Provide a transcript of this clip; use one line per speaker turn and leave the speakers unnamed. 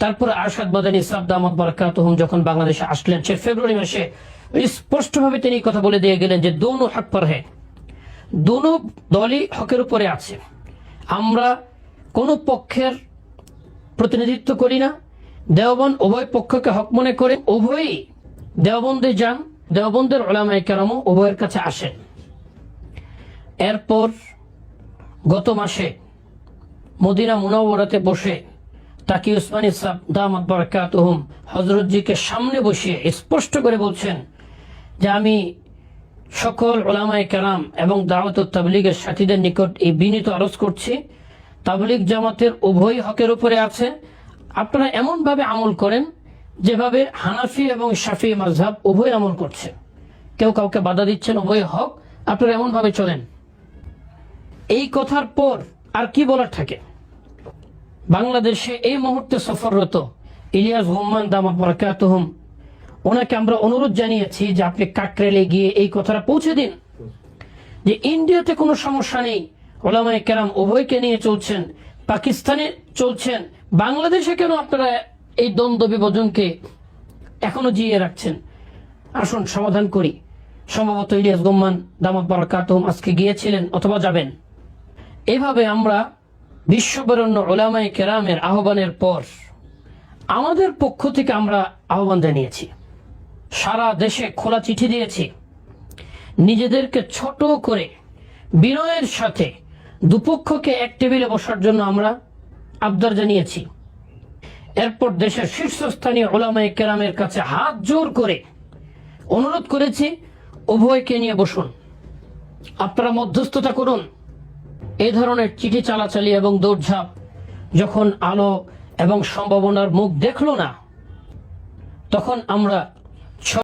তারপরে আরশাদ মাদানী সাবদামত বারাকাতুহুম যখন বাংলাদেশে আসলেন, সে ফেব্রুয়ারি মাসে স্পষ্টভাবে তিনি কথা বলে দিয়ে গেলেন যে দোনো হক পর হ্যাঁ দোনো দলই হকের উপরে আছে। আমরা কোনো পক্ষের প্রতিনিধিত্ব করি না। দেওবন উভয় পক্ষকে হক মনে করে, উভয়ই দেওবন্দে যান, দেওবন্দের ওলামাই কেরামও উভয়ের কাছে আসেন। এরপর গত মাসে মদিনা মুনাওয়ারাতে বসে তাকি উসমানী সাহ দামাত বারাকাতুহুম হজরতজিকে সামনে বসিয়ে স্পষ্ট করে বলছেন যে আমি সকল ওলামায়ে কেরাম এবং দাওয়াত তাবলিগের সাথীদের নিকট এই বিনীত আরজ করছি। তাবলিগ জামাতের উভয় হকের উপরে আছে। আপনারা এমনভাবে আমল করেন যেভাবে হানাফি এবং শাফি মাঝহাব উভয় আমল করছে। কেউ কাউকে বাধা দিচ্ছেন, উভয় হক। আপনারা এমনভাবে চলেন। এই কথার পর আর কি বলার থাকে? বাংলাদেশে এই মুহূর্তে সফররত ইলিয়াস হুম্মান দামা বরকাতহম। ওনাকে আমরা অনুরোধ জানিয়েছি যে আপনি কাকরেলে গিয়ে এই কথাটা পৌঁছে দিন। যে ইন্ডিয়াতে কোনো সমস্যা নেই। ওলামায় কেরাম উভয়কে নিয়ে চলছেন, পাকিস্তানে চলছেন। বাংলাদেশে কেন আপনারা এই দ্বন্দ্ব বিভাজনকে এখনও জিয়ে রাখছেন? আসুন, সমাধান করি। সম্ভবত ইলিয়াস গোম্মান দামাত বারাকাতহম আজকে গিয়েছিলেন অথবা যাবেন। এভাবে আমরা বিশ্ববরণ্য ওলামাই কেরামের আহ্বানের পর আমাদের পক্ষ থেকে আমরা আহ্বান জানিয়েছি। সারা দেশে খোলা চিঠি দিয়েছি। নিজেদেরকে ছোট করে বিনয়ের সাথে দুপক্ষকে এক টেবিলে বসার জন্য আমরা আবদার জানিয়েছি। এরপর দেশের শীর্ষস্থানীয় ওলামাই কেরামের কাছে হাত জোর করে অনুরোধ করেছি, উভয়কে নিয়ে বসুন। আপনারা মধ্যস্থতা করুন। এই ধরনের চিঠি চালাচালি এবং দৌড়ঝাঁপ যখন আলো এবং সম্ভাবনার মুখ দেখল না, তখন আমরা